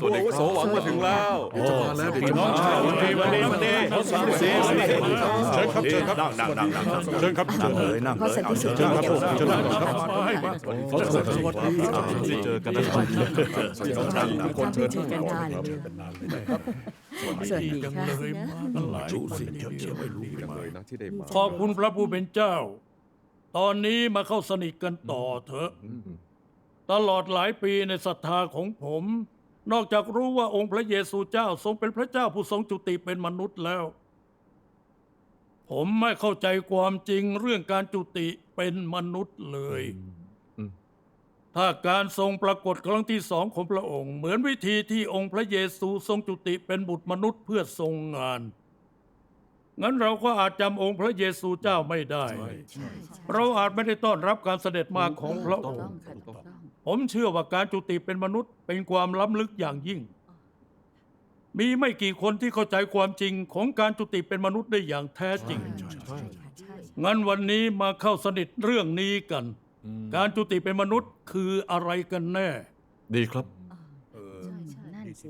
สวัสดีครับโสหวังมาถึงแล้วเดี๋ยวจะมาแล้วเดี๋ยวจะน้มาองชายวันนี้วันนี้วันนี้เชิญครับเชิญครับนั่งนั่งนั่งนั่งนั่งเชิญครับเชิญเลยนั่งพอเลยสันติสุขเชิญครับผมเชิญนั่งก่อนครับสวัสดีครับได้เจอกันนะครับทุกคนเชิญเจอกันนานเลยสวัสดีค่ะดูสิเขียวๆไม่รู้จังมาเลยนะที่ได้มาขอบคุณพระผู้เป็นเจ้า ตอนนี้มาเข้าสนิทกันต่อเถอะ ตลอดหลายปีในศรัทธาของผม นอกจากรู้ว่าองค์พระเยซูเจ้าทรงเป็นพระเจ้าผู้ทรงจุติเป็นมนุษย์แล้ว ผมไม่เข้าใจความจริงเรื่องการจุติเป็นมนุษย์เลย ถ้าการทรงปรากฏครั้งที่สองของพระองค์ เหมือนวิธีที่องค์พระเยซูทรงจุติเป็นบุตรมนุษย์เพื่อทรงงานงั้นเราก็อาจจำองค์พระเยซูเจ้าไม่ได้ เราอาจไม่ได้ต้อนรับการเสด็จมาของพระองค์ค่ะถูกต้อง ผมเชื่อว่าการจุติเป็นมนุษย์เป็นความล้ำลึกอย่างยิ่ง มีไม่กี่คนที่เข้าใจความจริงของการจุติเป็นมนุษย์ได้อย่างแท้จริง งั้นวันนี้มาเข้าสนิทเรื่องนี้กัน การจุติเป็นมนุษย์คืออะไรกันแน่ ดีครับ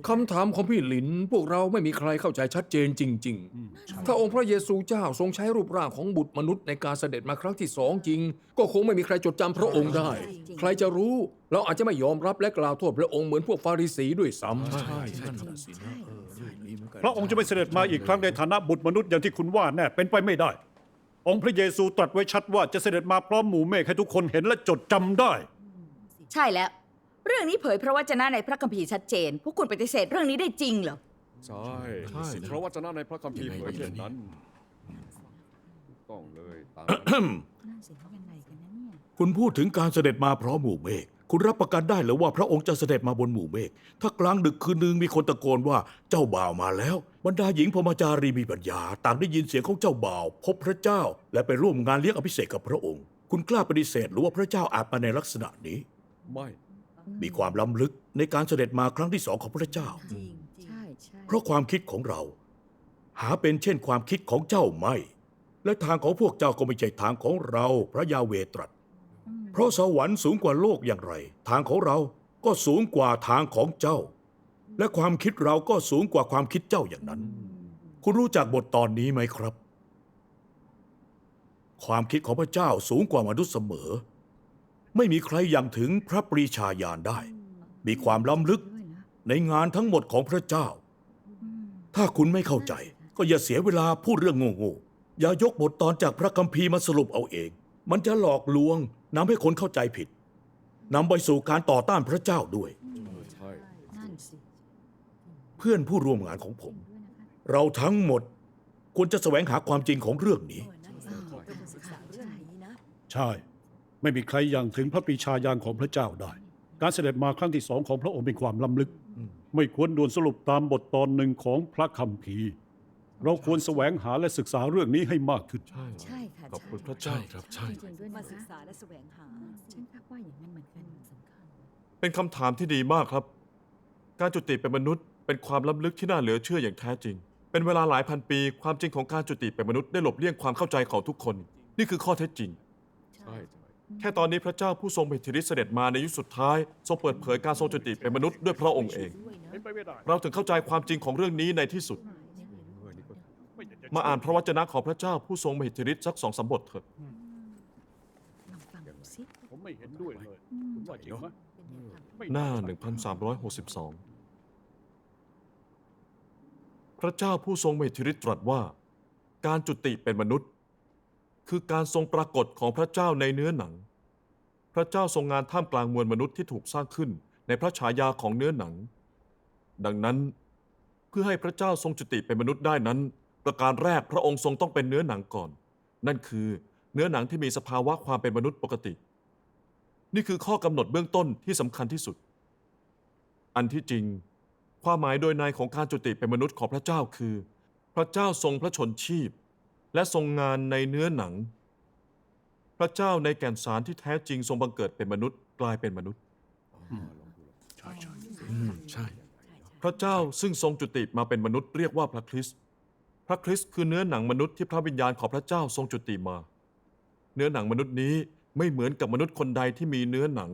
คำถามของพี่หลิน พวกเราไม่มีใครเข้าใจชัดเจนจริง ๆ ถ้าองค์พระเยซูเจ้าทรงใช้รูปร่างของบุตรมนุษย์ในการเสด็จมาครั้งที่สองจริง ก็คงไม่มีใครจดจำพระองค์ได้ ใครจะรู้ เราอาจจะไม่ยอมรับและกล่าวโทษพระองค์เหมือนพวกฟาริสีด้วยซ้ำ ใช่ใช่นั่นน่ะสินะเออเรื่องนี้เหมือนกันพระองค์จะไม่เสด็จมาอีกครั้งในฐานะบุตรมนุษย์อย่างที่คุณว่าแน่เป็นไปไม่ได้ องค์พระเยซูตรัสไว้ชัดว่าจะเสด็จมาพร้อมหมู่เมฆให้ทุกคนเห็นและจดจำได้ ใช่แล้ว เรื่องนี้เผยพระวจนะในพระคัมภีร์ชัดเจน พวกคุณปฏิเสธเรื่องนี้ได้จริงเหรอ ใช่เพราะว่าจะนั่นในพระคัมภีร์เผยเช่นนั้นถูกต้องเลยตามนั้น นั่นสิยังไงกันนะเนี่ย คุณพูดถึงการเสด็จมาพร้อมหมู่เมฆ คุณรับประกันได้เหรือว่าพระองค์จะเสด็จมาบนหมู่เมฆ ถ้ากลางดึกคืนหนึ่งมีคนตะโกนว่าเจ้าบ่าวมาแล้ว บรรดาหญิงพรหมจารีมีปัญญาต่างได้ยินเสียงของเจ้าบ่าว พบพระเจ้า และไปร่วมงานเลี้ยงอภิเษกกับพระองค์ คุณกล้าปฏิเสธหรือว่าพระเจ้าอาจมาในลักษณะนี้ ไม่ มีความล้ำลึกในการเสด็จมาครั้งที่สองของพระเจ้า จริงใช่ใช่เพราะความคิดของเรา หาเป็นเช่นความคิดของเจ้าไม่ และทางของพวกเจ้าก็ไม่ใช่ทางของเราพระยาเวตรัส เพราะสวรรค์สูงกว่าโลกอย่างไร ทางของเราก็สูงกว่าทางของเจ้า และความคิดเราก็สูงกว่าความคิดเจ้าอย่างนั้น คุณรู้จักบทตอนนี้ไหมครับ ความคิดของพระเจ้าสูงกว่ามนุษย์เสมอ ไม่มีใครยังถึงพระปรีชาญาณได้ มีความล้ำลึกด้วยนะในงานทั้งหมดของพระเจ้า ถ้าคุณไม่เข้าใจ ก็อย่าเสียเวลาพูดเรื่องโง่ๆอย่ายกบทตอนจากพระคัมภีร์มาสรุปเอาเอง มันจะหลอกลวงนำให้คนเข้าใจผิดนำไปสู่การต่อต้านพระเจ้าด้วยใช่นั่นสิเพื่อนผู้ร่วมงานของผมด้วยนะคะเราทั้งหมดควรจะแสวงหาความจริงของเรื่องนี้ ใช่ ไม่มีใครยังถึงพระปรีชาญาณของพระเจ้าได้ การเสด็จมาครั้งที่สองของพระองค์เป็นความล้ำลึก ไม่ควรด่วนสรุปตามบทตอนหนึ่งของพระคัมภีร์ เราควรแสวงหาและศึกษาเรื่องนี้ให้มากขึ้น ใช่ใช่ค่ะขอบคุณพระเจ้าครับใช่ จริงๆด้วยมานะศึกคะษาและแสวงหา ฉันว่าอย่างนั้นเหมือนกันสำคัญเป็นคำถามที่ดีมากครับ การจุติเป็นมนุษย์ เป็นความล้ำลึกที่น่าเหลือเชื่ออย่างแท้จริง เป็นเวลาหลายพันปี ความจริงของการจุติเป็นมนุษย์ได้หลบเลี่ยงความเข้าใจของทุกคน นี่คือข้อเท็จจริง ใช่ใช่ แค่ตอนนี้พระเจ้าผู้ทรงเป็นธิริเสด็จมาในยุคสุดท้าย ทรงเปิดเผยการทรงจุติเป็นมนุษย์ด้วยพระองค์เอง เป็นไปไม่ได้เราถึงเข้าใจความจริงของเรื่องนี้ในที่สุดเออนี่ก็ไม่อยากจะมาอ่านพระวจนะของพระเจ้าผู้ทรงมหิทธิฤทธิ์สักสองสามบทเถอะ ลองฟังดูสิผมไม่เห็นด้วยเลยคุณว่าจริงไหมไม่หน้าใช่1362 พระเจ้าผู้ทรงมหิทธิฤทธิ์ตรัสว่า การจุติเป็นมนุษย์ คือการทรงปรากฏของพระเจ้าในเนื้อหนัง พระเจ้าทรงงานท่ามกลางมวลมนุษย์ที่ถูกสร้างขึ้นในพระฉายาของเนื้อหนัง ดังนั้น เพื่อให้พระเจ้าทรงจุติเป็นมนุษย์ได้นั้น ประการแรกพระองค์ทรงต้องเป็นเนื้อหนังก่อน นั่นคือเนื้อหนังที่มีสภาวะความเป็นมนุษย์ปกติ นี่คือข้อกำหนดเบื้องต้นที่สำคัญที่สุด อันที่จริง ความหมายโดยในของการจุติเป็นมนุษย์ของพระเจ้าคือ พระเจ้าทรงพระชนชีพ และทรงงานในเนื้อหนัง พระเจ้าในแก่นสารที่แท้จริงทรงบังเกิดเป็นมนุษย์กลายเป็นมนุษย์ ใช่ใช่อืมใช่ พระเจ้าซึ่งทรงจุติมาเป็นมนุษย์เรียกว่าพระคริสต์พระคริสต์คือเนื้อหนังมนุษย์ที่พระวิญญาณของพระเจ้าทรงจุติมา เนื้อหนังมนุษย์นี้ไม่เหมือนกับมนุษย์คนใดที่มีเนื้อหนัง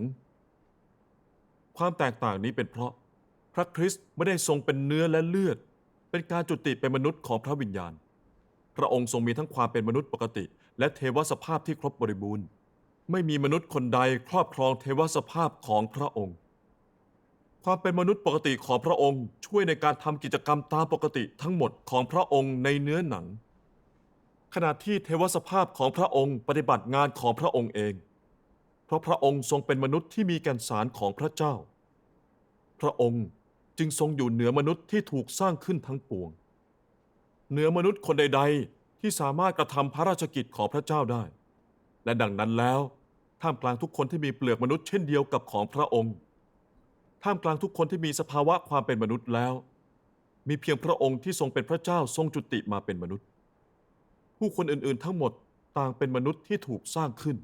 ความแตกต่างนี้เป็นเพราะพพระคริสต์ไม่ได้ทรงเป็นเนื้อและเลือด เป็นการจุติเป็นมนุษย์ของพระวิญญาณ พระองค์ทรงมีทั้งความเป็นมนุษย์ปกติ และเทวสภาพที่ครบบริบูรณ์ ไม่มีมนุษย์คนใดครอบครองเทวสภาพของพระองค์ ความเป็นมนุษย์ปกติของพระองค์ ช่วยในการทำกิจกรรมตามปกติทั้งหมดของพระองค์ในเนื้อหนัง ขณะที่เทวสภาพของพระองค์ปฏิบัติงานของพระองค์เอง เพราะพระองค์ทรงเป็นมนุษย์ที่มีแก่นสารของพระเจ้า พระองค์จึงทรงอยู่เหนือมนุษย์ที่ถูกสร้างขึ้นทั้งปวง เหนือมนุษย์คนใด ๆ ที่สามารถกระทำพระราชกิจของพระเจ้าได้ และดังนั้นแล้ว ท่ามกลางทุกคนที่มีเปลือกมนุษย์เช่นเดียวกับของพระองค์ ท่ามกลางทุกคนที่มีสภาวะความเป็นมนุษย์แล้ว มีเพียงพระองค์ที่ทรงเป็นพระเจ้าทรงจุติมาเป็นมนุษย์ ผู้คนอื่นๆ ทั้งหมดต่างเป็นมนุษย์ที่ถูกสร้างขึ้น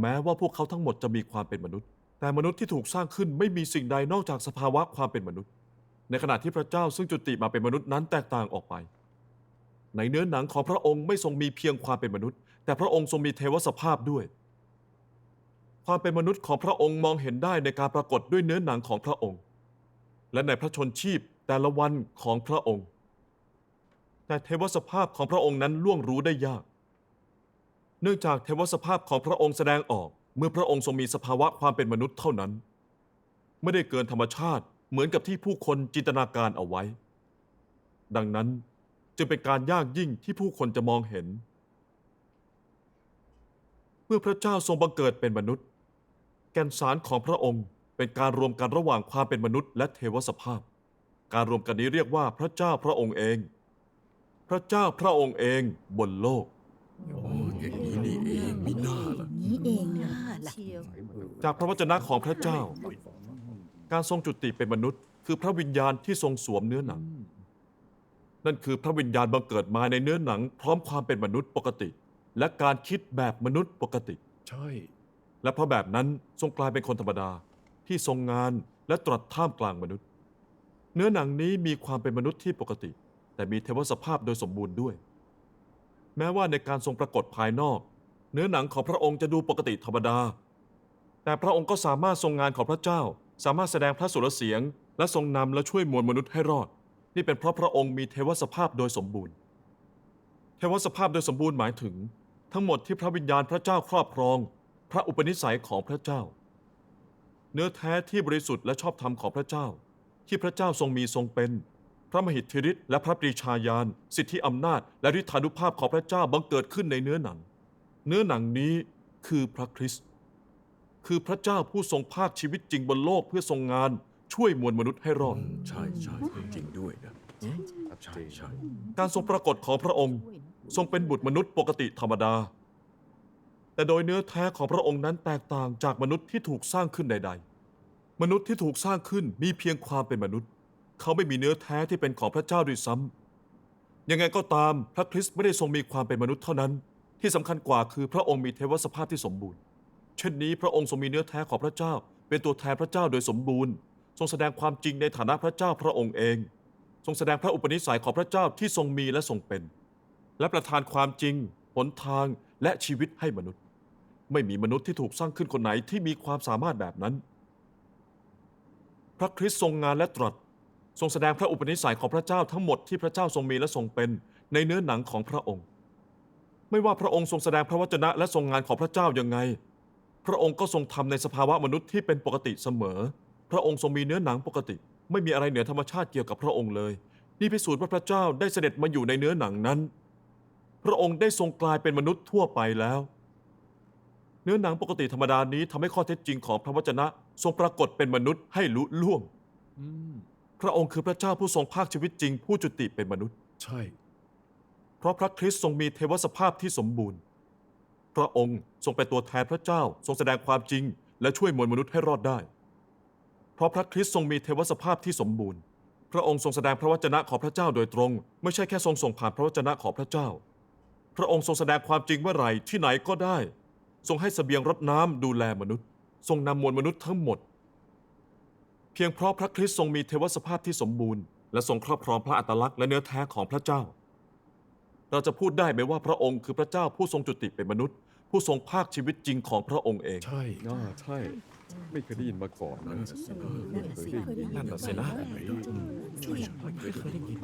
แม้ว่าพวกเขาทั้งหมดจะมีความเป็นมนุษย์ แต่มนุษย์ที่ถูกสร้างขึ้นไม่มีสิ่งใดนอกจากสภาวะความเป็นมนุษย์ ในขณะที่พระเจ้าซึ่งจุติมาเป็นมนุษย์นั้นแตกต่างออกไป ในเนื้อหนังของพระองค์ไม่ทรงมีเพียงความเป็นมนุษย์ แต่พระองค์ทรงมีเทวสภาพด้วย ความเป็นมนุษย์ของพระองค์มองเห็นได้ในการปรากฏด้วยเนื้อหนังของพระองค์ และในพระชนชีพแต่ละวันของพระองค์ แต่เทวสภาพของพระองค์นั้นล่วงรู้ได้ยาก เนื่องจากเทวสภาพของพระองค์แสดงออก เมื่อพระองค์ทรงมีสภาวะความเป็นมนุษย์เท่านั้น ไม่ได้เกินธรรมชาติ เหมือนกับที่ผู้คนจินตนาการเอาไว้ ดังนั้นจึงเป็นการยากยิ่งที่ผู้คนจะมองเห็น เมื่อพระเจ้าทรงบังเกิดเป็นมนุษย์ แก่นสารของพระองค์เป็นการรวมกันระหว่างความเป็นมนุษย์และเทวสภาพ การรวมกันนี้เรียกว่าพระเจ้าพระองค์เอง พระเจ้าพระองค์เองบนโลกอย่างนี้นี่เองมิน่าล่ะ นี่เองนะล่ะ จากพระวจนะของพระเจ้า การทรงจุติเป็นมนุษย์ คือพระวิญญาณที่ทรงสวมเนื้อหนัง นั่นคือพระวิญญาณบังเกิดมาในเนื้อหนัง พร้อมความเป็นมนุษย์ปกติ และการคิดแบบมนุษย์ปกติ ใช่ และเพราะแบบนั้นทรงกลายเป็นคนธรรมดาที่ทรงงานและตรัสท่ามกลางมนุษย์ เนื้อหนังนี้มีความเป็นมนุษย์ที่ปกติ แต่มีเทวสภาพโดยสมบูรณ์ด้วย แม้ว่าในการทรงปรากฏภายนอก เนื้อหนังของพระองค์จะดูปกติธรรมดา แต่พระองค์ก็สามารถทรงงานของพระเจ้า สามารถแสดงพระสุรเสียง และทรงนำและช่วยมวลมนุษย์ให้รอด นี่เป็นเพราะพระองค์มีเทวสภาพโดยสมบูรณ์ เทวสภาพโดยสมบูรณ์หมายถึง ทั้งหมดที่พระวิญญาณพระเจ้าครอบครอง พระอุปนิสัยของพระเจ้า เนื้อแท้ที่บริสุทธิ์และชอบธรรมของพระเจ้า ที่พระเจ้าทรงมีทรงเป็น พระมหิทธิฤทธิ์และพระปรีชาญาณสิทธิอำนาจ และฤทธานุภาพของพระเจ้าบังเกิดขึ้นในเนื้อหนัง เนื้อหนังนี้คือพระคริสต์ คือพระเจ้าผู้ทรงภาคชีวิตจริงบนโลกเพื่อทรงงานช่วยมวลมนุษย์ให้รอด ใช่ใช่จริงด้วยนะใช่ใช่การทรงปรากฏของพระองค์ ทรงเป็นบุตรมนุษย์ปกติธรรมดา แต่โดยเนื้อแท้ของพระองค์นั้นแตกต่างจากมนุษย์ที่ถูกสร้างขึ้นใด ๆ มนุษย์ที่ถูกสร้างขึ้นมีเพียงความเป็นมนุษย์ เขาไม่มีเนื้อแท้ที่เป็นของพระเจ้าด้วยซ้ำยังไงก็ตามพระคริสต์ไม่ได้ทรงมีความเป็นมนุษย์เท่านั้น ที่สำคัญกว่าคือพระองค์มีเทวสภาพที่สมบูรณ์เช่นนี้พระองค์ทรงมีเนื้อแท้ของพระเจ้า เป็นตัวแทนพระเจ้าโดยสมบูรณ์ ทรงแสดงความจริงในฐานะพระเจ้าพระองค์เอง ทรงแสดงพระอุปนิสัยของพระเจ้าที่ทรงมีและทรงเป็น และประทานความจริงหนทางและชีวิตให้มนุษย์ ไม่มีมนุษย์ที่ถูกสร้างขึ้นคนไหนที่มีความสามารถแบบนั้น พระคริสต์ทรงงานและตรัส ทรงแสดงพระอุปนิสัยของพระเจ้าทั้งหมดที่พระเจ้าทรงมีและทรงเป็นในเนื้อหนังของพระองค์ ไม่ว่าพระองค์ทรงแสดงพระวจนะและทรงงานของพระเจ้ายังไง พระองค์ก็ทรงทำในสภาวะมนุษย์ที่เป็นปกติเสมอ พระองค์ทรงมีเนื้อหนังปกติ ไม่มีอะไรเหนือธรรมชาติเกี่ยวกับพระองค์เลย นี่พิสูจน์ว่าพระเจ้าได้เสด็จมาอยู่ในเนื้อหนังนั้น พระองค์ได้ทรงกลายเป็นมนุษย์ทั่วไปแล้ว เนื้อหนังปกติธรรมดานี้ทำให้ข้อเท็จจริงของพระวจนะทรงปรากฏเป็นมนุษย์ให้ลุล่วง อืมพระองค์คือพระเจ้าผู้ทรงภาคชีวิตจริงผู้จุติเป็นมนุษย์ ใช่ เพราะพระคริสต์ทรงมีเทวสภาพที่สมบูรณ์ พระองค์ทรงเป็นตัวแทนพระเจ้าทรงแสดงความจริง และช่วยมวลมนุษย์ให้รอดได้ เพราะพระคริสต์ทรงมีเทวสภาพที่สมบูรณ์ พระองค์ทรงแสดงพระวจนะของพระเจ้าโดยตรง ไม่ใช่แค่ทรงส่งผ่านพระวจนะของพระเจ้า พระองค์ทรงแสดงความจริงเมื่อไหร่ที่ไหนก็ได้ ทรงให้เสบียงรดน้ำดูแลมนุษย์ ทรงนำมวลมนุษย์ทั้งหมด เพียงเพราะพระคริสต์ทรงมีเทวสภาพที่สมบูรณ์และทรงครอบครองพระอัตลักษณ์และเนื้อแท้ของพระเจ้า เราจะพูดได้ไหมว่าพระองค์คือพระเจ้าผู้ทรงจุติเป็นมนุษย์ ผู้ทรงภาคชีวิตจริงของพระองค์เอง ใช่อ่าใช่ ไม่เคยได้ยินมาก่อนนะนั่นน่ะสินั่นน่ะสินะ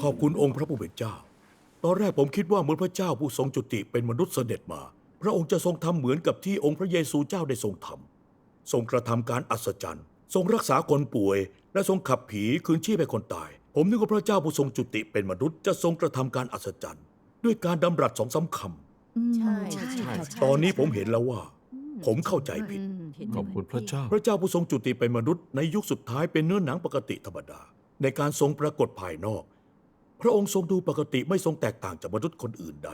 ขอบคุณองค์พระผู้เป็นเจ้า ตอนแรกผมคิดว่าเมื่อพระเจ้าผู้ทรงจุติเป็นมนุษย์เสด็จมา พระองค์จะทรงทำเหมือนกับที่องค์พระเยซูเจ้าได้ทรงทำทรงกระทำการอัศจรรย์ ทรงรักษาคนป่วย และทรงขับผีคืนชีพให้คนตาย ผมนึกว่าพระเจ้าผู้ทรงจุติเป็นมนุษย์จะทรงกระทำการอัศจรรย์ ด้วยการดำรัสสองสามคใช่ำตอนนี้ผมเห็นแล้วว่า ผมเข้าใจผิดขอบคุณพระเจ้า พระเจ้าผู้ทรงจุติเป็นมนุษย์ในยุคสุดท้ายเป็นเนื้อหนังปกติธรรมดา ในการทรงปรากฏภายนอก พระองค์ทรงดูปกติไม่ทรงแตกต่างจากมนุษย์คนอื่นใด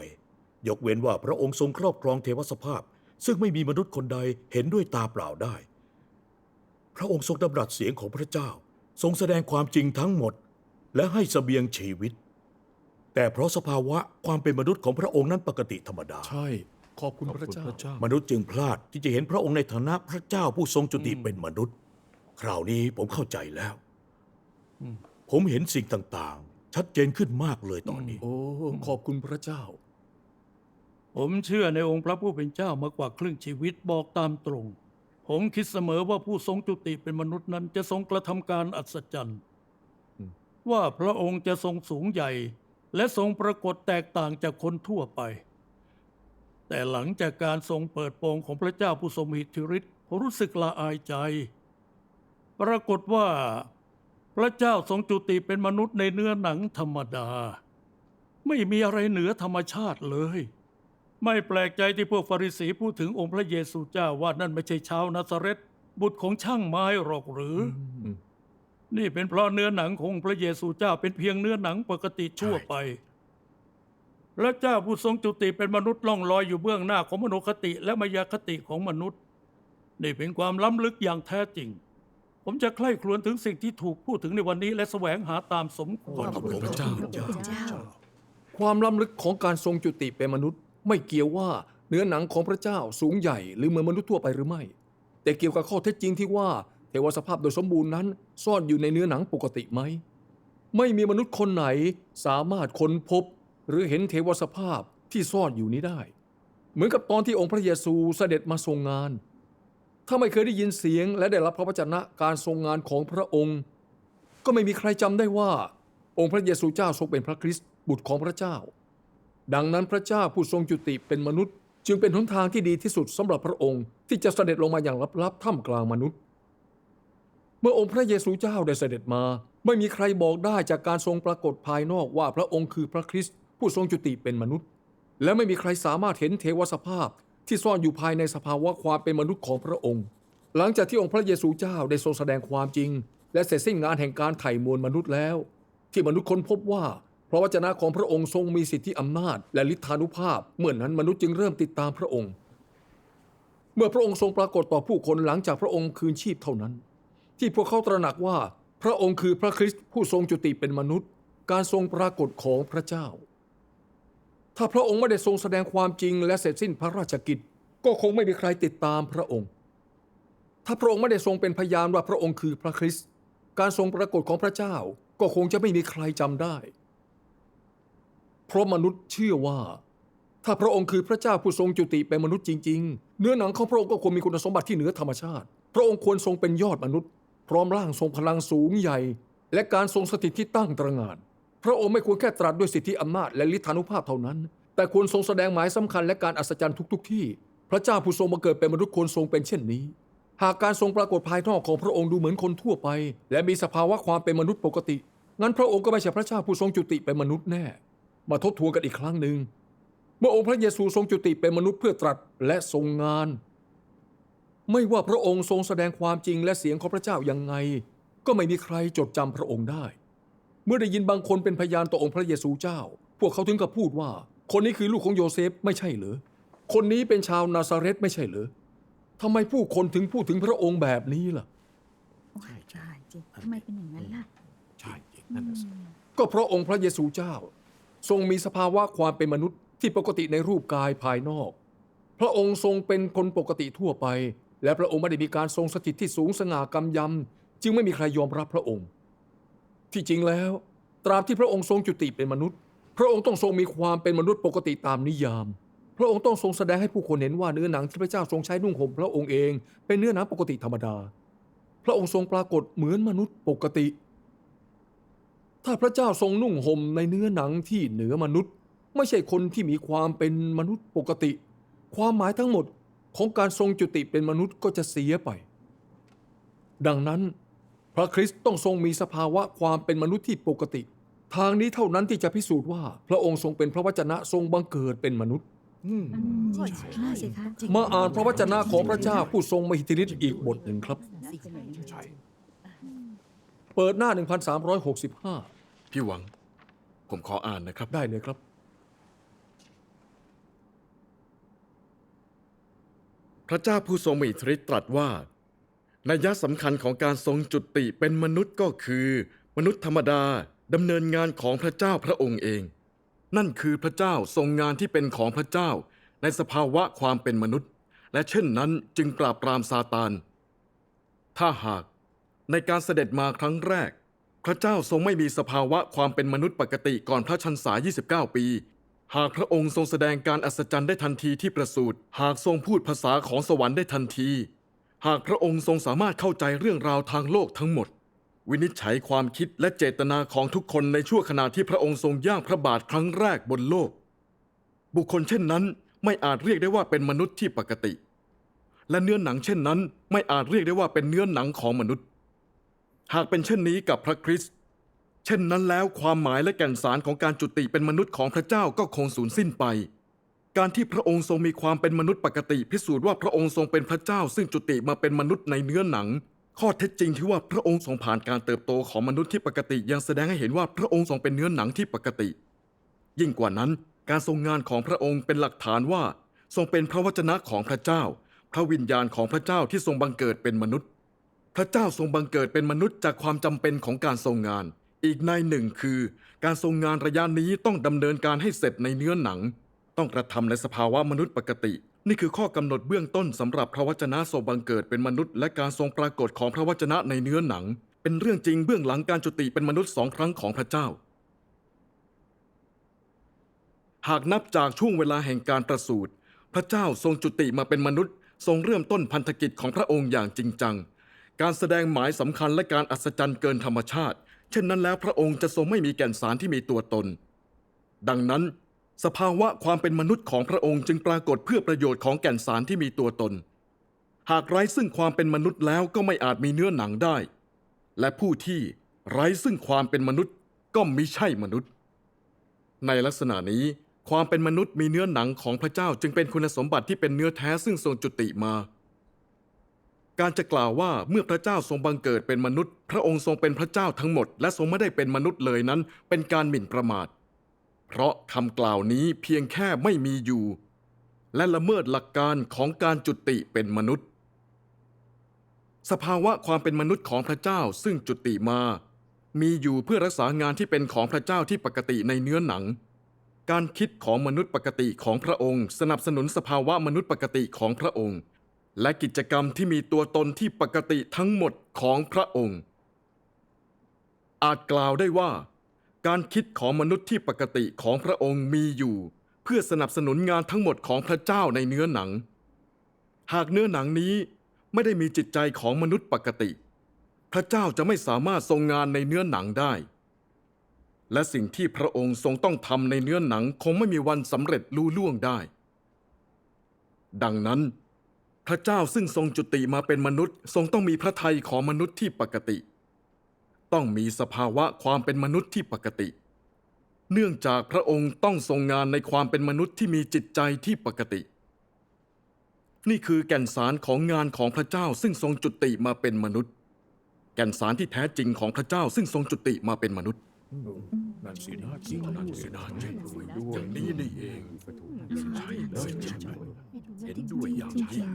ยกเว้นว่าพระองค์ทรงครอบครองเทวสภาพ ซึ่งไม่มีมนุษย์คนใดเห็นด้วยตาเปล่าได้ พระองค์ทรงดำรัสเสียงของพระเจ้า ทรงแสดงความจริงทั้งหมด และให้เสบียงชีวิต แต่เพราะสภาวะความเป็นมนุษย์ของพระองค์นั้นปกติธรรมดา ใช่ ขอบคุณขอบพระคุณเจ้าพระเจ้า มนุษย์จึงพลาดที่จะเห็นพระองค์ในฐานะพระเจ้าผู้ทรงจุติเป็นมนุษย์ คราวนี้ผมเข้าใจแล้ว ผมเห็นสิ่งต่างๆ ชัดเจนขึ้นมากเลยตอนนี้ โอ้ ขอบคุณพระเจ้า ผมเชื่อในองค์พระผู้เป็นเจ้ามากกว่าครึ่งชีวิตบอกตามตรง ผมคิดเสมอว่าผู้ทรงจุติเป็นมนุษย์นั้นจะทรงกระทำการอัศจรรย์ว่าพระองค์จะทรงสูงใหญ่ และทรงปรากฏแตกต่างจากคนทั่วไป แต่หลังจากการทรงเปิดโปงของพระเจ้าผู้ทรงมีอิทธิฤทธิ์ผมรู้สึกละอายใจ ปรากฏว่า พระเจ้าทรงจุติเป็นมนุษย์ในเนื้อหนังธรรมดา ไม่มีอะไรเหนือธรรมชาติเลย ไม่แปลกใจที่พวกฟาริสีพูดถึงองค์พระเยซูเจ้าว่านั่นไม่ใช่ชาวนาซาเรตบุตรของช่างไม้หรอกหรือ นี่เป็นเพราะเนื้อหนังขององค์พระเยซูเจ้าเป็นเพียงเนื้อหนังปกติทั่วไปพระเจ้าผู้ทรงจุติเป็นมนุษย์ล่องลอยอยู่เบื้องหน้าของมโนคติและมายาคติของมนุษย์ นี่เป็นความล้ำลึกอย่างแท้จริง ผมจะใคร่ครวญถึงสิ่งที่ถูกพูดถึงในวันนี้และแสวงหาตามสมควรขอบคุณพระเจ้า ความล้ำลึกของการทรงจุติเป็นมนุษย์ ไม่เกี่ยวว่าเนื้อหนังของพระเจ้าสูงใหญ่หรือเหมือนมนุษย์ทั่วไปหรือไม่ แต่เกี่ยวกับข้อเท็จจริงที่ว่า เทวสภาพโดยสมบูรณ์นั้น ซ่อนอยู่ในเนื้อหนังปกติไหม ไม่มีมนุษย์คนไหนสามารถค้นพบ หรือเห็นเทวสภาพที่ซ่อนอยู่นี้ได้ เหมือนกับตอนที่องค์พระเยซูเสด็จมาทรงงาน ถ้าไม่เคยได้ยินเสียง และได้รับพระวจนะการทรงงานของพระองค์ ก็ไม่มีใครจำได้ว่า องค์พระเยซูเจ้าทรงเป็นพระคริสต์บุตรของพระเจ้า ดังนั้นพระเจ้าผู้ทรงจุติเป็นมนุษย์ จึงเป็นหนทางที่ดีที่สุดสำหรับพระองค์ ที่จะเสด็จลงมาอย่างลับๆท่ามกลางมนุษย์ มื่อองค์พระเยซูเจ้าได้เสด็จมา ไม่มีใครบอกได้จากการทรงปรากฏภายนอกว่าพระองค์คือพระคริสต์ผู้ทรงจุติเป็นมนุษย์ และไม่มีใครสามารถเห็นเทวสภาพที่ซ่อนอยู่ภายในสภาวะความเป็นมนุษย์ของพระองค์ หลังจากที่องค์พระเยซูเจ้าได้ทรงแสดงความจริง และเสร็จสิ้นงานแห่งการไถ่มวลมนุษย์แล้ว ที่มนุษย์ค้นพบว่าพระวจนะของพระองค์ทรงมีสิทธิอำนาจ และฤทธานุภาพเมื่อนนั้นมนุษย์จึงเริ่มติดตามพระองค์ เมื่อพระองค์ทรงปรากฏต่อผู้คนหลังจากพระองค์คืนชีพเท่านั้น ที่พวกเขาตระหนักว่า พระองค์คือพระคริสต์ผู้ทรงจุติเป็นมนุษย์ การทรงปรากฏของพระเจ้า ถ้าพระองค์ไม่ได้ทรงแสดงความจริงและเสร็จสิ้นพระราชกิจ ก็คงไม่มีใครติดตามพระองค์ ถ้าพระองค์ไม่ได้ทรงเป็นพยานว่าพระองค์คือพระคริสต์การทรงปรากฏของพระเจ้าก็คงจะไม่มีใครจำได้ เพราะมนุษย์เชื่อว่า ถ้าพระองค์คือพระเจ้าผู้ทรงจุติเป็นมนุษย์จริง ๆ เนื้อหนังของพระองค์ก็ควรมีคุณสมบัติที่เหนือธรรมชาติ พระองค์ควรทรงเป็นยอดมนุษย์ พร้อมร่างทรงพลังสูงใหญ่ และการทรงสถิตที่ตั้งตระหง่านพระองค์ไม่ควรแค่ตรัสด้วยสิทธิอำนาจและฤทธานุภาพเท่านั้น แต่ควรทรงแสดงหมายสำคัญและการอัศจรรย์ทุก ๆ ที่ พระเจ้าผู้ทรงมาเกิดเป็นมนุษย์ควรทรงเป็นเช่นนี้ หากการทรงปรากฏภายนอกของพระองค์ดูเหมือนคนทั่วไป และมีสภาวะความเป็นมนุษย์ปกติ งั้นพระองค์ก็ไม่ใช่พระเจ้าผู้ทรงจุติเป็นมนุษย์แน่ มาทบทวนกันอีกครั้งหนึ่งเมื่อองค์พระเยซูทรงจุติเป็นมนุษย์เพื่อตรัสและทรงงาน ไม่ว่าพระองค์ทรงแสดงความจริงและเสียงของพระเจ้ายังไง ก็ไม่มีใครจดจำพระองค์ได้ เมื่อได้ยินบางคนเป็นพยานต่อองค์พระเยซูเจ้า พวกเขาถึงกับพูดว่า คนนี้คือลูกของโยเซฟไม่ใช่เหรอ คนนี้เป็นชาวนาซาเรตไม่ใช่เหรอทำไมผู้คนถึงพูดถึงพระองค์แบบนี้ล่ะใช่ใช่จริงทำไมเป็นอย่างนั้นล่ะใช่นั่นน่ะสิก็เพราะองค์พระเยซูเจ้า ทรงมีสภาวะความเป็นมนุษย์ที่ปกติในรูปกายภายนอก พระองค์ทรงเป็นคนปกติทั่วไป และพระองค์ไม่ได้มีการทรงสถิตที่สูงสง่ากำยำจึงไม่มีใครยอมรับพระองค์ ที่จริงแล้ว ตราบที่พระองค์ทรงจุติเป็นมนุษย์ พระองค์ต้องทรงมีความเป็นมนุษย์ปกติตามนิยาม พระองค์ต้องทรงแสดงให้ผู้คนเห็นว่าเนื้อหนังที่พระเจ้าทรงใช้นุ่งห่มพระองค์เองเป็นเนื้อหนังปกติธรรมดา พระองค์ทรงปรากฏเหมือนมนุษย์ปกติ ถ้าพระเจ้าทรงนุ่งห่มในเนื้อหนังที่เหนือมนุษย์ ไม่ใช่คนที่มีความเป็นมนุษย์ปกติ ความหมายทั้งหมด ของการทรงจุติเป็นมนุษย์ก็จะเสียไป ดังนั้น พระคริสต์ต้องทรงมีสภาวะความเป็นมนุษย์ที่ปกติ ทางนี้เท่านั้นที่จะพิสูจน์ว่า พระองค์ทรงเป็นพระวจนะทรงบังเกิดเป็นมนุษย์น่าสิคะจริงมาอ่านพระวจนะของพระเจ้าผู้ทรงมหิทธิฤทธิ์อีกบทหนึ่งครับ เปิดหน้า 1365 พี่หวัง ผมขออ่านนะครับ ได้เลยครับ พระเจ้าผู้ทรงมีอิทธิฤทธิ์ตรัสว่า นัยสำคัญของการทรงจุติเป็นมนุษย์ก็คือ มนุษย์ธรรมดาดำเนินงานของพระเจ้าพระองค์เอง นั่นคือพระเจ้าทรงงานที่เป็นของพระเจ้า ในสภาวะความเป็นมนุษย์ และเช่นนั้นจึงปราบปรามซาตาน ถ้าหากในการเสด็จมาครั้งแรก พระเจ้าทรงไม่มีสภาวะความเป็นมนุษย์ปกติก่อนพระชันษา 29 ปี หากพระองค์ทรงแสดงการอัศจรรย์ได้ทันทีที่ประสูติหากทรงพูดภาษาของสวรรค์ได้ทันที หากพระองค์ทรงสามารถเข้าใจเรื่องราวทางโลกทั้งหมด วินิจฉัยความคิดและเจตนาของทุกคนในชั่วขณะที่พระองค์ทรงย่างพระบาทครั้งแรกบนโลก บุคคลเช่นนั้นไม่อาจเรียกได้ว่าเป็นมนุษย์ที่ปกติ และเนื้อหนังเช่นนั้น ไม่อาจเรียกได้ว่าเป็นเนื้อหนังของมนุษย์ หากเป็นเช่นนี้กับพระคริสต์ เช่นนั้นแล้วความหมายและแก่นสารของการจุติเป็นมนุษย์ของพระเจ้าก็คงสูญสิ้นไป การที่พระองค์ทรงมีความเป็นมนุษย์ปกติ พิสูจน์ว่าพระองค์ทรงเป็นพระเจ้า ซึ่งจุติมาเป็นมนุษย์ในเนื้อหนัง ข้อเท็จจริงที่ว่าพระองค์ทรงผ่านการเติบโตของมนุษย์ที่ปกติ ยังแสดงให้เห็นว่าพระองค์ทรงเป็นเนื้อหนังที่ปกติ ยิ่งกว่านั้น การทรงงานของพระองค์เป็นหลักฐานว่า ทรงเป็นพระวจนะของพระเจ้า พระวิญญาณของพระเจ้าที่ทรงบังเกิดเป็นมนุษย์ พระเจ้าทรงบังเกิดเป็นมนุษย์จากความจำเป็นของการทรงงาน อีกในหนึ่งคือการทรงงานระยะนี้ต้องดำเนินการให้เสร็จในเนื้อหนัง ต้องกระทำในสภาวะมนุษย์ปกติ นี่คือข้อกำหนดเบื้องต้นสำหรับพระวจนะทรงบังเกิดเป็นมนุษย์ และการทรงปรากฏของพระวจนะในเนื้อหนัง เป็นเรื่องจริงเบื้องหลังการจุติเป็นมนุษย์สองครั้งของพระเจ้า หากนับจากช่วงเวลาแห่งการประสูติพระเจ้าทรงจุติมาเป็นมนุษย์ ทรงเริ่มต้นพันธกิจของพระองค์อย่างจริงจัง การแสดงหมายสำคัญและการอัศจรรย์เกินธรรมชาติ เช่นนั้นแล้วพระองค์จะทรงไม่มีแก่นสารที่มีตัวตน ดังนั้น สภาวะความเป็นมนุษย์ของพระองค์จึงปรากฏเพื่อประโยชน์ของแก่นสารที่มีตัวตน หากไร้ซึ่งความเป็นมนุษย์แล้วก็ไม่อาจมีเนื้อหนังได้ และผู้ที่ไร้ซึ่งความเป็นมนุษย์ก็มิใช่มนุษย์ ในลักษณะนี้ความเป็นมนุษย์มีเนื้อหนังของพระเจ้าจึงเป็นคุณสมบัติที่เป็นเนื้อแท้ซึ่งทรงจุติมา การจะกล่าวว่าเมื่อพระเจ้าทรงบังเกิดเป็นมนุษย์ พระองค์ทรงเป็นพระเจ้าทั้งหมด และทรงไม่ได้เป็นมนุษย์เลยนั้น เป็นการหมิ่นประมาท เพราะคำกล่าวนี้เพียงแค่ไม่มีอยู่ และละเมิดหลักการของการจุติเป็นมนุษย์ สภาวะความเป็นมนุษย์ของพระเจ้าซึ่งจุติมา มีอยู่เพื่อรักษางานที่เป็นของพระเจ้าที่ปกติในเนื้อหนัง การคิดของมนุษย์ปกติของพระองค์ สนับสนุนสภาวะมนุษย์ปกติของพระองค์ และกิจกรรมที่มีตัวตนที่ปกติทั้งหมดของพระองค์ อาจกล่าวได้ว่า การคิดของมนุษย์ที่ปกติของพระองค์มีอยู่ เพื่อสนับสนุนงานทั้งหมดของพระเจ้าในเนื้อหนัง หากเนื้อหนังนี้ไม่ได้มีจิตใจของมนุษย์ปกติ พระเจ้าจะไม่สามารถทรงงานในเนื้อหนังได้ และสิ่งที่พระองค์ทรงต้องทำในเนื้อหนังคงไม่มีวันสำเร็จลุล่วงได้ ดังนั้น พระเจ้าซึ่งทรงจุติมาเป็นมนุษย์ ทรงต้องมีพระทัยของมนุษย์ที่ปกติ ต้องมีสภาวะความเป็นมนุษย์ที่ปกติ เนื่องจากพระองค์ต้องทรงงานในความเป็นมนุษย์ที่มีจิตใจที่ปกติ นี่คือแก่นสารของงานของพระเจ้าซึ่งทรงจุติมาเป็นมนุษย์ แก่นสารที่แท้จริงของพระเจ้าซึ่งทรงจุติมาเป็นมนุษย์นั่นสินะจริงนั่นสินะจริงด้วยอย่างนี้นี่เองใช่เลยใช่ไหมเห็นด้วยอย่างยิ่ง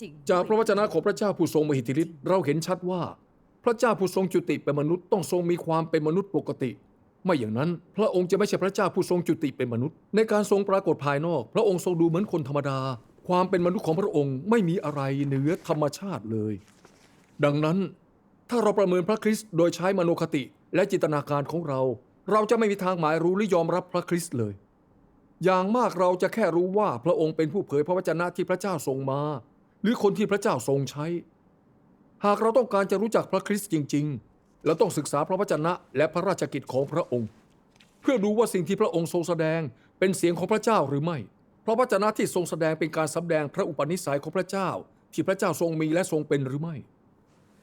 จริง จากพระวจนะของพระเจ้าผู้ทรงมหิทธิฤทธิ์เราเห็นชัดว่า พระเจ้าผู้ทรงจุติเป็นมนุษย์ต้องทรงมีความเป็นมนุษย์ปกติ ไม่อย่างนั้น พระองค์จะไม่ใช่พระเจ้าผู้ทรงจุติเป็นมนุษย์ ในการทรงปรากฏภายนอก พระองค์ทรงดูเหมือนคนธรรมดา ความเป็นมนุษย์ของพระองค์ไม่มีอะไรเหนือธรรมชาติเลย ดังนั้น ถ้าเราประเมินพระคริสต์โดยใช้มโนคติและจินตนาการของเรา เราจะไม่มีทางหมายรู้หรือยอมรับพระคริสต์เลยอย่างมากเราจะแค่รู้ว่าพระองค์เป็นผู้เผยพระวจนะที่พระเจ้าทรงมา หรือคนที่พระเจ้าทรงใช้ หากเราต้องการจะรู้จักพระคริสต์จริง ๆ เราต้องศึกษาพระวจนะ และพระราชกิจของพระองค์ เพื่อดูว่าสิ่งที่พระองค์ทรงแสดงเป็นเสียงของพระเจ้าหรือไม่ พระวจนะที่ทรงแสดงเป็นการสำแดงพระอุปนิสัยของพระเจ้า ที่พระเจ้าทรงมีและทรงเป็นหรือไม่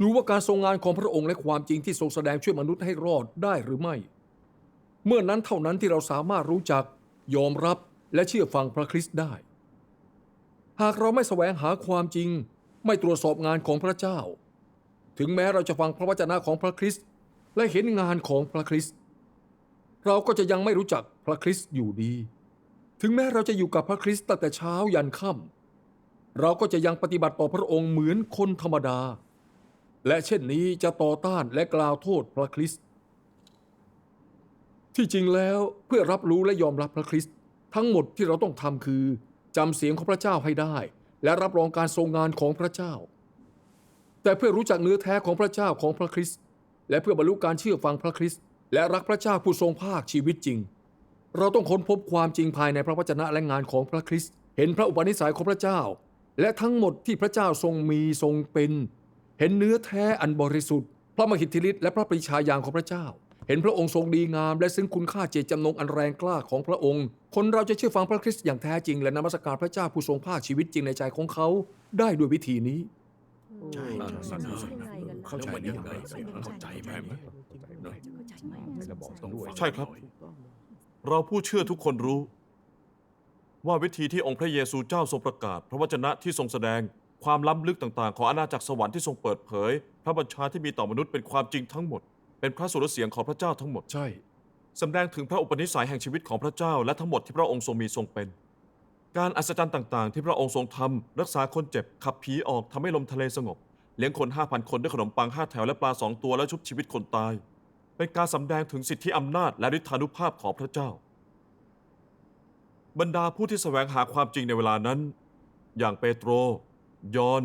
ดูว่าการทรงงานของพระองค์และความจริงที่ทรงแสดงช่วยมนุษย์ให้รอดได้หรือไม่ เมื่อนั้นเท่านั้นที่เราสามารถรู้จักยอมรับและเชื่อฟังพระคริสต์ได้ หากเราไม่แสวงหาความจริง ไม่ตรวจสอบงานของพระเจ้า ถึงแม้เราจะฟังพระวจนะของพระคริสต์และเห็นงานของพระคริสต์เราก็จะยังไม่รู้จักพระคริสต์อยู่ดี ถึงแม้เราจะอยู่กับพระคริสต์ตั้งแต่เช้ายันค่ำเราก็จะยังปฏิบัติต่อพระองค์เหมือนคนธรรมดา และเช่นนี้จะต่อต้านและกล่าวโทษพระคริสต์ที่จริงแล้วเพื่อรับรู้และยอมรับพระคริสต์ทั้งหมดที่เราต้องทำคือ จำเสียงของพระเจ้าให้ได้ และรับรองการทรงงานของพระเจ้า แต่เพื่อรู้จักเนื้อแท้ของพระเจ้าของพระคริสต์และเพื่อบรรลุการเชื่อฟังพระคริสต์และรักพระเจ้าผู้ทรงภาคชีวิตจริง เราต้องค้นพบความจริงภายในพระวจนะและงานของพระคริสต์เห็นพระอุปนิสัยของพระเจ้า และทั้งหมดที่พระเจ้าทรงมีทรงเป็น เห็นเนื้อแท้อันบริสุทธิ์ พระมหิทธิฤทธิ์และพระปรีชาญาณของพระเจ้า ห็นพระองค์ทรงดีงาม และซึ่งคุณค่าเจตจำนงอันแรงกล้าของพระองค์ คนเราจะเชื่อฟังพระคริสต์อย่างแท้จริง และนมัสการพระเจ้าผู้ทรงภาคชีวิตจริงในใจของเขาได้ด้วยวิธีนี้ ใช่เออใช่ใช่เข้าใจเข้าใจยังไงเข้าใจไหมใช่ครับ เราผู้เชื่อทุกคนรู้ ว่าวิธีที่องค์พระเยซูเจ้าทรงประกาศ พระวจนะที่ทรงแสดงความล้ำลึกต่าง ๆ ของอาณาจักรสวรรค์ที่ทรงเปิดเผย พระบัญชาที่มีต่อมนุษย์เป็นความจริงทั้งหมด เป็นพระสุรเสียงของพระเจ้าทั้งหมด ใช่ สำแดงถึงพระอุปนิสัยแห่งชีวิตของพระเจ้าและทั้งหมดที่พระองค์ทรงมีทรงเป็น การอัศจรรย์ต่างๆ ที่พระองค์ทรงทำรักษาคนเจ็บขับผีออกทำให้ลมทะเลสงบ เลี้ยงคนห้าพันคนด้วยขนมปังห้าแถวและปลาสองตัวและชุบชีวิตคนตาย เป็นการสำแดงถึงสิทธิอำนาจและฤทธานุภาพของพระเจ้า บรรดาผู้ที่แสวงหาความจริงในเวลานั้น อย่างเปโตร ยอห์น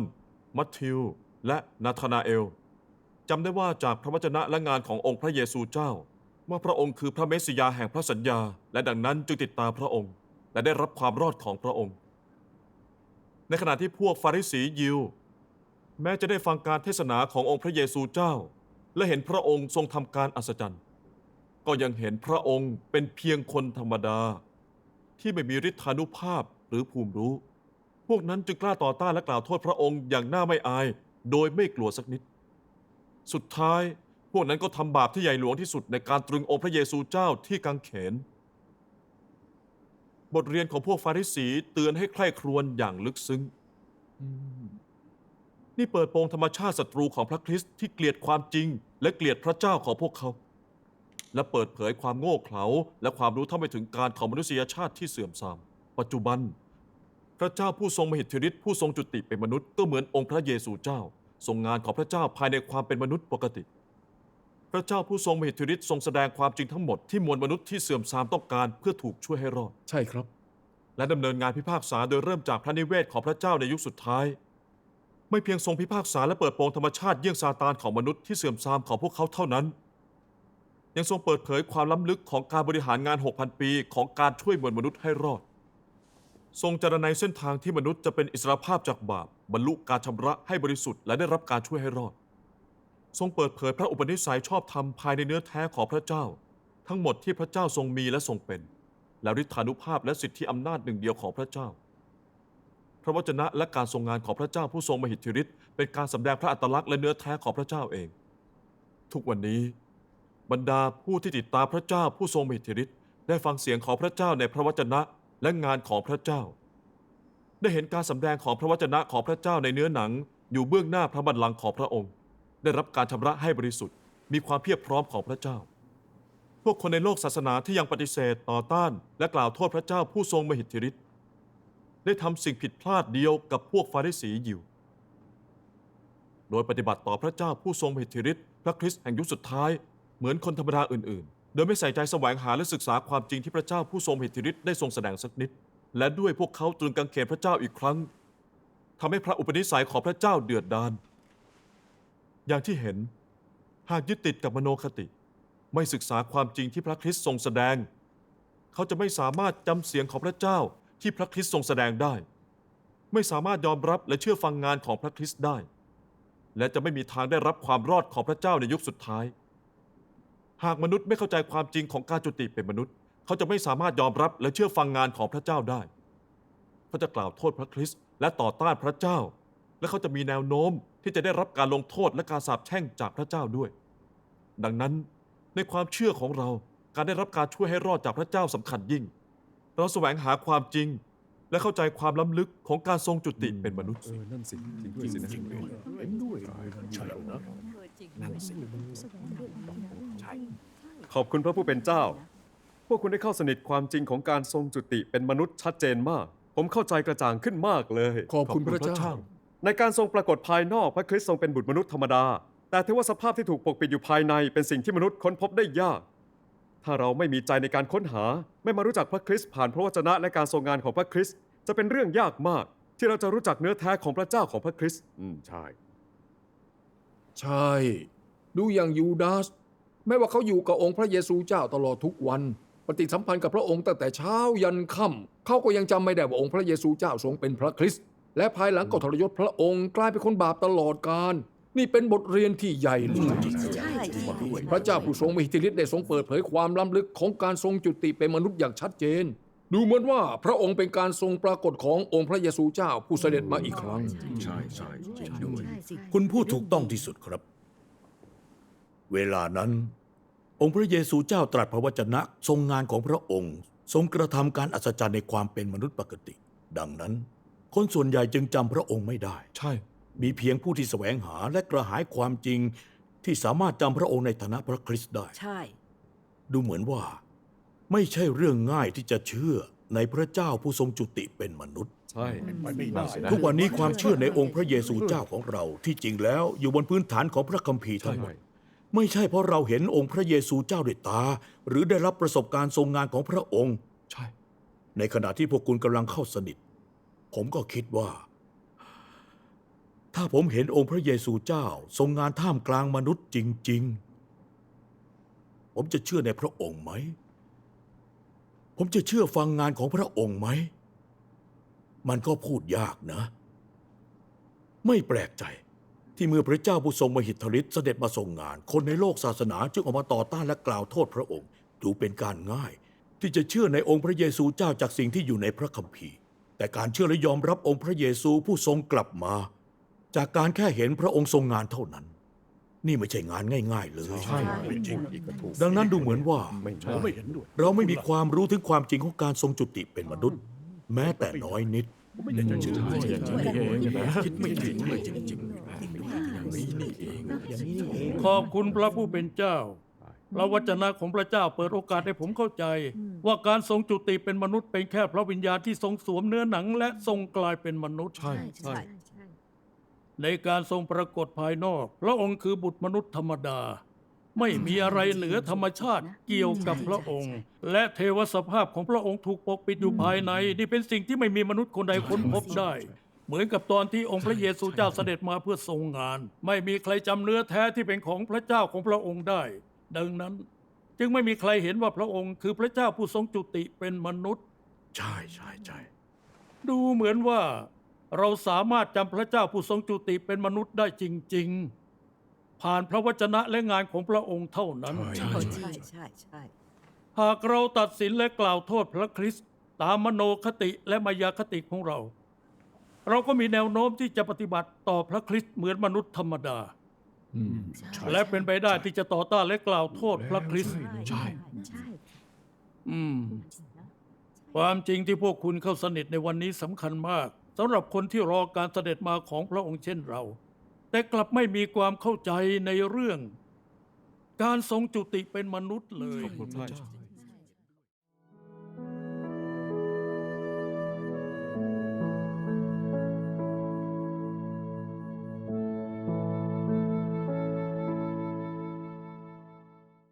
มัทธิว และนาธานาเอล จำได้ว่าจากพระวจนะและงานขององค์พระเยซูเจ้า ว่าพระองค์คือพระเมสสิยาแห่งพระสัญญา และดังนั้นจึงติดตามพระองค์ และได้รับความรอดของพระองค์ ในขณะที่พวกฟาริสียิว แม้จะได้ฟังการเทศนาขององค์พระเยซูเจ้า และเห็นพระองค์ทรงทำการอัศจรรย์ ก็ยังเห็นพระองค์เป็นเพียงคนธรรมดา ที่ไม่มีฤทธานุภาพหรือภูมิรู้ พวกนั้นจึงกล้าต่อต้านและกล่าวโทษพระองค์อย่างหน่าไม่อาย โดยไม่กลัวสักนิด สุดท้าย พวกนั้นก็ทำบาปที่ใหญ่หลวงที่สุดในการตรึงองค์พระเยซูเจ้าที่กังเขน บทเรียนของพวกฟาริสีเตือนให้ใคร่ครวญอย่างลึกซึ้ง นี่เปิดโปงธรรมชาติศัตรูของพระคริสต์ที่เกลียดความจริง และเกลียดพระเจ้าของพวกเขา และเปิดเผยความโง่เขลาและความรู้เท่าไม่ถึงการของมนุษยชาติที่เสื่อมทราม ปัจจุบัน พระเจ้าผู้ทรงมหิทธิฤทธิ์ผู้ทรงจุติเป็นมนุษย์ก็เหมือนองค์พระเยซูเจ้า ทรงงานของพระเจ้าภายในความเป็นมนุษย์ปกติ พระเจ้าผู้ทรงมหิทธิฤทธิ์ทรงแสดงความจริงทั้งหมดที่มวลมนุษย์ที่เสื่อมทรามต้องการเพื่อถูกช่วยให้รอด ใช่ครับ และดำเนินงานพิพากษาโดยเริ่มจากพระนิเวศของพระเจ้าในยุคสุดท้าย ไม่เพียงทรงพิพากษาและเปิดโปงธรรมชาติเยี่ยงซาตานของมนุษย์ที่เสื่อมทรามของพวกเขาเท่านั้น ยังทรงเปิดเผยความล้ำลึกของการบริหารงาน 6,000 ปี ของการช่วยมวลมนุษย์ให้รอด ทรงจารณัยเส้นทางที่มนุษย์จะเป็นอิสรภาพจากบาปบรรลุการชำระให้บริสุทธิ์และได้รับการช่วยให้รอด ทรงเปิดเผยพระอุปนิสัยชอบธรรมภายในเนื้อแท้ของพระเจ้า ทั้งหมดที่พระเจ้าทรงมีและทรงเป็น และฤทธานุภาพและสิทธิอำนาจหนึ่งเดียวของพระเจ้า พระวจนะและการทรงงานของพระเจ้าผู้ทรงมหิทธิฤทธิ์เป็นการสำแดงพระอัตลักษณ์และเนื้อแท้ของพระเจ้าเอง ทุกวันนี้ บรรดาผู้ที่ติดตามพระเจ้าผู้ทรงมหิทธิฤทธิ์ได้ฟังเสียงของพระเจ้าในพระวจนะ และงานของพระเจ้า ได้เห็นการสำแดงของพระวจนะของพระเจ้าในเนื้อหนัง อยู่เบื้องหน้าพระบัลลังก์ของพระองค์ ได้รับการชำระให้บริสุทธิ์ มีความเพียบพร้อมของพระเจ้า พวกคนในโลกศาสนาที่ยังปฏิเสธต่อต้าน และกล่าวโทษพระเจ้าผู้ทรงมหิทธิฤทธิ์ได้ทำสิ่งผิดพลาดเดียวกับพวกฟาริสียิว โดยปฏิบัติต่อพระเจ้าผู้ทรงมหิทธิฤทธิ์พระคริสต์แห่งยุคสุดท้ายเหมือนคนธรรมดาอื่นๆ โดยไม่ใส่ใจแสวงหาและศึกษาความจริงที่พระเจ้าผู้ทรงมหิทธิฤทธิ์ได้ทรงแสดงสักนิด และด้วยพวกเขาตรึงกางเขนพระเจ้าอีกครั้งทำให้พระอุปนิสัยของพระเจ้าเดือดดาลอย่างที่เห็นหากยึดติดกับมโนคติ ไม่ศึกษาความจริงที่พระคริสต์ทรงแสดง เขาจะไม่สามารถจำเสียงของพระเจ้าที่พระคริสต์ทรงแสดงได้ ไม่สามารถยอมรับและเชื่อฟังงานของพระคริสต์ได้ และจะไม่มีทางได้รับความรอดของพระเจ้าในยุคสุดท้าย หากมนุษย์ไม่เข้าใจความจริงของการจุติเป็นมนุษย์ เขาจะไม่สามารถยอมรับและเชื่อฟังงานของพระเจ้าได้ เขาจะกล่าวโทษพระคริสต์และต่อต้านพระเจ้า และเขาจะมีแนวโน้มที่จะได้รับการลงโทษและการสาปแช่งจากพระเจ้าด้วย ดังนั้นในความเชื่อของเราการได้รับการช่วยให้รอดจากพระเจ้าสำคัญยิ่ง เราแสวงหาความจริง และเข้าใจความล้ำลึกของการทรงจุติเป็นมนุษย์ เออนั่นสิจริงด้วยสินะ เห็นด้วยใช่นะ ขอบคุณพระผู้เป็นเจ้า พวกคุณได้เข้าสนิทความจริงของการทรงจุติเป็นมนุษย์ชัดเจนมาก ผมเข้าใจกระจ่างขึ้นมากเลยขอบคุณพระเจ้า ในการทรงปรากฏภายนอกพระคริสต์ทรงเป็นบุตรมนุษย์ธรรมดา แต่เทวสภาพที่ถูกปกปิดอยู่ภายในเป็นสิ่งที่มนุษย์ค้นพบได้ยาก ถ้าเราไม่มีใจในการค้นหา ไม่มารู้จักพระคริสต์ผ่านพระวจนะและการทรงงานของพระคริสต์จะเป็นเรื่องยากมาก ที่เราจะรู้จักเนื้อแท้ของพระเจ้าของพระคริสต์อืมใช่ ใช่ ดูอย่างยูดาส แม้ว่าเขาอยู่กับองค์พระเยซูเจ้าตลอดทุกวัน ปฏิสัมพันธ์กับพระองค์ตั้งแต่เช้ายันค่ำเขาก็ยังจำไม่ได้ว่าองค์พระเยซูเจ้าทรงเป็นพระคริสต์และภายหลังก็ทรยศพระองค์กลายเป็นคนบาปตลอดกาลนี่เป็นบทเรียนที่ใหญ่เลยใช่พระเจ้าผู้ทรงมีอิทธิฤทธิ์ได้ทรงเปิดเผยความล้ำลึกของการทรงจุติเป็นมนุษย์อย่างชัดเจน ดูเหมือนว่าพระองค์เป็นการทรงปรากฏขององค์พระเยซูเจ้าผู้เสด็จมาอีกครั้ง ใช่ใช่จริงด้วยใช่สิคุณพูดถูกต้องที่สุดครับ เวลานั้น องค์พระเยซูเจ้าตรัสพระวจนะทรงงานของพระองค์ ทรงกระทำการอัศจรรย์ในความเป็นมนุษย์ปกติ ดังนั้น คนส่วนใหญ่จึงจำพระองค์ไม่ได้ ใช่ มีเพียงผู้ที่แสวงหาและกระหายความจริง ที่สามารถจำพระองค์ในฐานะพระคริสต์ได้ ใช่ ดูเหมือนว่า ไม่ใช่เรื่องง่ายที่จะเชื่อในพระเจ้าผู้ทรงจุติเป็นมนุษย์ ใช่ไปไม่ได้นะทุกวันนี้ความเชื่อในองค์พระเยซูเจ้าของเราที่จริงแล้วอยู่บนพื้นฐานของพระคัมภีร์ทั้งหมด ไม่ใช่เพราะเราเห็นองค์พระเยซูเจ้าด้วยตา หรือได้รับประสบการณ์ทรงงานของพระองค์ ใช่ ในขณะที่พวกคุณกำลังเข้าสนิท ผมก็คิดว่า ถ้าผมเห็นองค์พระเยซูเจ้าทรงงานท่ามกลางมนุษย์จริง ๆ ผมจะเชื่อในพระองค์ไหม ผมจะเชื่อฟังงานของพระองค์ไหม มันก็พูดยากนะ ไม่แปลกใจ ที่เมื่อพระเจ้าผู้ทรงมหิทธิฤทธิ์เสด็จมาทรงงาน คนในโลกศาสนาจึงออกมาต่อต้านและกล่าวโทษพระองค์ ดูเป็นการง่าย ที่จะเชื่อในองค์พระเยซูเจ้าจากสิ่งที่อยู่ในพระคัมภีร์ แต่การเชื่อและยอมรับองค์พระเยซูผู้ทรงกลับมา จากการแค่เห็นพระองค์ทรงงานเท่านั้น นี่ไม่ใช่งานง่าย ๆ เลย ใช่ไม่จริงอีกก็ถูกดังนั้นดูเหมือนว่าไม่ผใช่มไม่เห็นด้วย เราไม่มีความรู้ถึงความจริงของการทรงจุติเป็นมนุษย์ แม้แต่น้อยนิด ผมไม่อยากจะเชื่อคิดไม่ถึงเลยจริงๆอย่างนี้นี่เองอย่างนี้นี่เองขอบคุณพระผู้เป็นเจ้าพระวจนะของพระเจ้าเปิดโอกาสให้ผมเข้าใจ ว่าการทรงจุติเป็นมนุษย์เป็นแค่พระวิญญาณที่ทรงสวมเนื้อหนัง และทรงกลายเป็นมนุษย์ใช่ใช่ ในการทรงปรากฏภายนอก พระองค์คือบุตรมนุษย์ธรรมดา ไม่มีอะไรเหนือธรรมชาติเกี่ยวกับพระองค์ และเทวสภาพของพระองค์ถูกปกปิดอยู่ภายใน นี่เป็นสิ่งที่ไม่มีมนุษย์คนใดค้นพบได้ เหมือนกับตอนที่องค์พระเยซูเจ้าเสด็จมาเพื่อทรงงาน ไม่มีใครจำเนื้อแท้ที่เป็นของพระเจ้าของพระองค์ได้ ดังนั้น จึงไม่มีใครเห็นว่าพระองค์คือพระเจ้าผู้ทรงจุติเป็นมนุษย์ ใช่ใช่ใช่ดูเหมือนว่า เราสามารถจำพระเจ้าผู้ทรงจุติเป็นมนุษย์ได้จริง ๆ ผ่านพระวจนะและงานของพระองค์เท่านั้น ใช่ใช่ใช่ใช่หากเราตัดสินและกล่าวโทษพระคริสต์ตามมโนคติและมายาคติของเรา เราก็มีแนวโน้มที่จะปฏิบัติต่อพระคริสต์เหมือนมนุษย์ธรรมดาและเป็นไปได้ที่จะต่อต้านและกล่าวโทษพระคริสต์ใช่ ใช่อืม ความจริงที่พวกคุณเข้าสนิทในวันนี้สำคัญมาก สำหรับคนที่รอการเสด็จมาของพระองค์เช่นเรา แต่กลับไม่มีความเข้าใจในเรื่อง การทรงจุติเป็นมนุษย์เลย ขอบคุณพระเจ้า